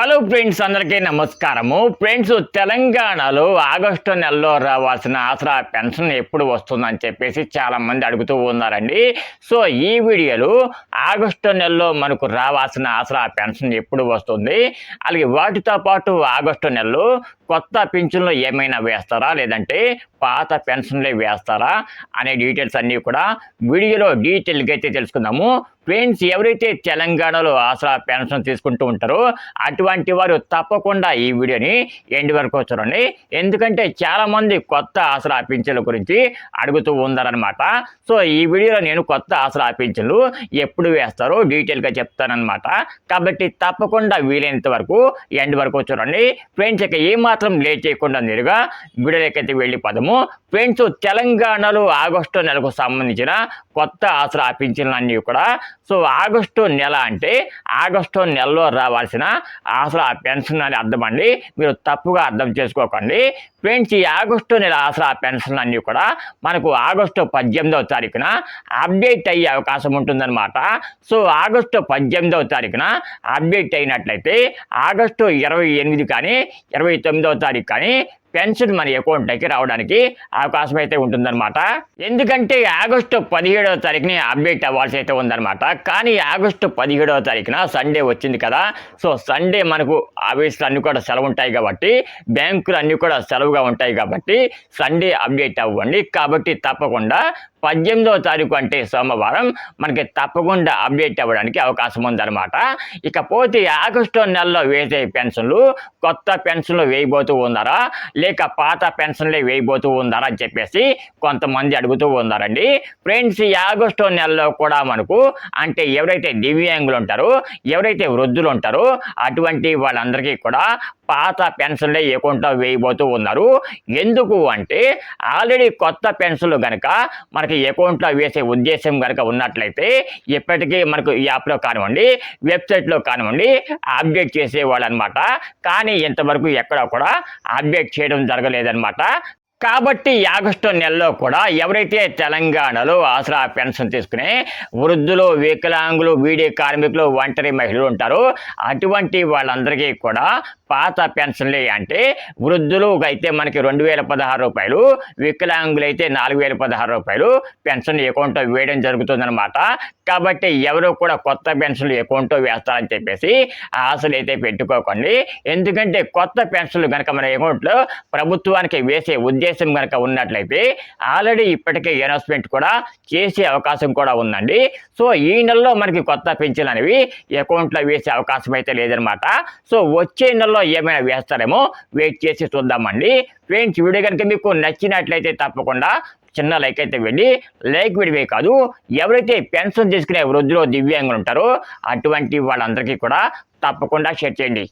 Hello friends అందరికీ నమస్కారము. Friends తెలంగాణలో ఆగస్టు నెలలో రావాల్సిన ఆసరా పెన్షన్ ఎప్పుడు వస్తుందని చెప్పేసి చాలామంది అడుగుతూ ఉన్నారండి. సో ఈ వీడియోలో ఆగస్టు నెలలో మనకు రావాల్సిన ఆసరా పెన్షన్ ఎప్పుడు వస్తుంది? అలాగే వాటితో పాటు ఆగస్టు నెలలో కొత్త పెన్షన్లో ఏమైనా వేస్తారా? లేదంటే పాత పెన్షన్లే వేస్తారా? అనే డీటెయిల్స్ అన్నీ కూడా వీడియోలో డీటెయిల్గా అయితే తెలుసుకుందాము. ఫ్రెండ్స్ ఎవరైతే తెలంగాణలో ఆసరా పెన్షన్ తీసుకుంటూ ఉంటారో అటువంటి వారు తప్పకుండా ఈ వీడియోని ఎండ్ వరకు చూడండి. ఎందుకంటే చాలామంది కొత్త ఆసరా పింఛన్ల గురించి అడుగుతూ ఉన్నారనమాట సో ఈ వీడియోలో నేను కొత్త ఆసరా పింఛన్లు ఎప్పుడు వేస్తారో డీటెయిల్గా చెప్తానన్నమాట. కాబట్టి తప్పకుండా వీలైనంత వరకు ఎండ్ వరకు చూడండి. ఫ్రెండ్స్ ఇక ఏమాత్రం మాత్రం లేచేయకుండా నేరుగా వీడియోలకైతే వెళ్ళిపోదాము ఫ్రెండ్స్ తెలంగాణలో ఆగస్టు నెలకు సంబంధించిన కొత్త ఆసరా పింఛన్లన్నీ కూడా. సో ఆగస్టు నెల అంటే ఆగస్టు నెలలో రావాల్సిన ఆసరా పెన్షన్ అని అర్థం అండి మీరు తప్పుగా అర్థం చేసుకోకండి. ఫ్రెండ్స్ ఈ ఆగస్టు నెల ఆసరా పెన్షన్ అన్నీ కూడా మనకు ఆగస్టు పద్దెనిమిదవ తారీఖున అప్డేట్ అయ్యే అవకాశం ఉంటుందన్నమాట. సో ఆగస్టు పద్దెనిమిదవ తారీఖున అప్డేట్ అయినట్లయితే ఆగస్టు ఇరవై ఎనిమిది కానీ ఇరవై తొమ్మిదవ తారీఖు కానీ పెన్షన్ మన అకౌంట్లోకి రావడానికి అవకాశం అయితే ఉంటుందన్నమాట. ఎందుకంటే ఆగస్టు పదిహేడవ తారీఖుని అప్డేట్ అవ్వాల్సి అయితే ఉందన్నమాట. కానీ ఆగస్టు పదిహేడవ తారీఖున సండే వచ్చింది కదా సో సండే మనకు ఆఫీసులు అన్నీ కూడా సెలవు ఉంటాయి కాబట్టి బ్యాంకులు అన్నీ కూడా సెలవుగా ఉంటాయి కాబట్టి సండే అప్డేట్ అవ్వండి. కాబట్టి తప్పకుండా పద్దెనిమిదవ తారీఖు అంటే సోమవారం మనకి తప్పకుండా అప్డేట్ అవ్వడానికి అవకాశం ఉందన్నమాట. ఇకపోతే ఆగస్టు నెలలో వేసే పెన్షన్లు కొత్త పెన్షన్లు వేయబోతూ ఉన్నారా? లేక పాత పెన్షన్లే వేయబోతూ ఉన్నారా అని చెప్పేసి కొంతమంది అడుగుతూ ఉన్నారండి. ఫ్రెండ్స్ ఈ ఆగస్టు నెలలో కూడా మనకు అంటే ఎవరైతే దివ్యాంగులు ఉంటారో ఎవరైతే వృద్ధులు ఉంటారో అటువంటి వాళ్ళందరికీ కూడా పాత పెన్షన్లే అకౌంట్లో వేయబోతూ ఉన్నారు. ఎందుకు అంటే ఆల్రెడీ కొత్త పెన్షన్లు కనుక మనకి అకౌంట్లో వేసే ఉద్దేశం కనుక ఉన్నట్లయితే ఇప్పటికీ మనకు ఈ యాప్లో కానివ్వండి వెబ్సైట్లో కానివ్వండి అప్డేట్ చేసేవాళ్ళు అనమాట కానీ ఇంతవరకు ఎక్కడ కూడా అప్డేట్ చేయడం జరగలేదన్నమాట. కాబట్టి ఆగస్టు నెలలో కూడా ఎవరైతే తెలంగాణలో ఆసరా పెన్షన్ తీసుకునే వృద్ధులు వికలాంగులు బీడీ కార్మికులు ఒంటరి మహిళలు ఉంటారో అటువంటి వాళ్ళందరికీ కూడా పాత పెన్షన్లే అంటే వృద్ధులు అయితే మనకి రెండు వేల పదహారు రూపాయలు వికలాంగులు అయితే నాలుగు వేల పదహారు రూపాయలు పెన్షన్ అకౌంట్లో వేయడం జరుగుతుందన్నమాట. కాబట్టి ఎవరు కూడా కొత్త పెన్షన్లు అకౌంట్లో వేస్తారని చెప్పేసి ఆశలు అయితే పెట్టుకోకండి. ఎందుకంటే కొత్త పెన్షన్లు కనుక మన అకౌంట్లో ప్రభుత్వానికి వేసే ఉద్దేశం కనుక ఉన్నట్లయితే ఆల్రెడీ ఇప్పటికే అనౌన్స్మెంట్ కూడా చేసే అవకాశం కూడా ఉందండి. సో ఈ నెలలో మనకి కొత్త పెన్షన్ అనేవి అకౌంట్లో వేసే అవకాశం అయితే లేదనమాట. సో వచ్చే నెలలో ఏమైనా వేస్తారేమో వెయిట్ చేసి చూద్దామండి. ఫ్రెండ్స్ వీడియో కనుక మీకు నచ్చినట్లయితే తప్పకుండా చిన్న లైక్ అయితే వెళ్ళి లైక్ విడివే కాదు ఎవరైతే పెన్షన్ తీసుకునే వృద్ధులు దివ్యాంగులు ఉంటారో అటువంటి వాళ్ళందరికీ కూడా తప్పకుండా షేర్ చేయండి.